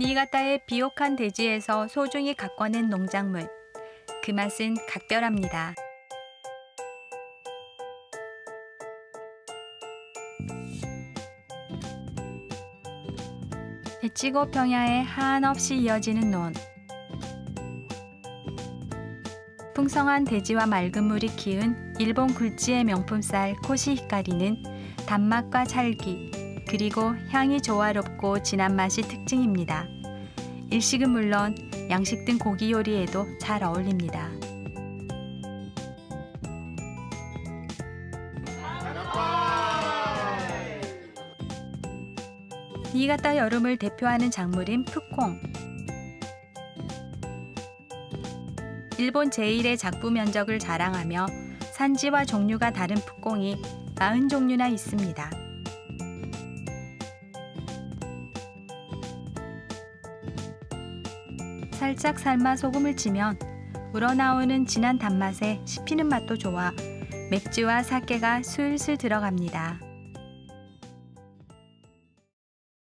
니가타의 비옥한 대지에서 소중히 가꿔낸 농작물. 그 맛은 각별합니다. 배치고 평야에 한없이 이어지는 논. 풍성한 대지와 맑은 물이 키운 일본 굴지의 명품 쌀 코시 히카리는 단맛과 찰기 그리고 향이 조화롭고 진한 맛이 특징입니다. 일식은 물론 양식 등 고기 요리에도 잘 어울립니다. 니가타 여름을 대표하는 작물인 푸콩. 일본 제1의 작부 면적을 자랑하며 산지와 종류가 다른 푸콩이 40 종류나 있습니다. 살짝 삶아 소금을 치면 우러나오는 진한 단맛에 씹히는 맛도 좋아 맥주와 사케가 술술 들어갑니다.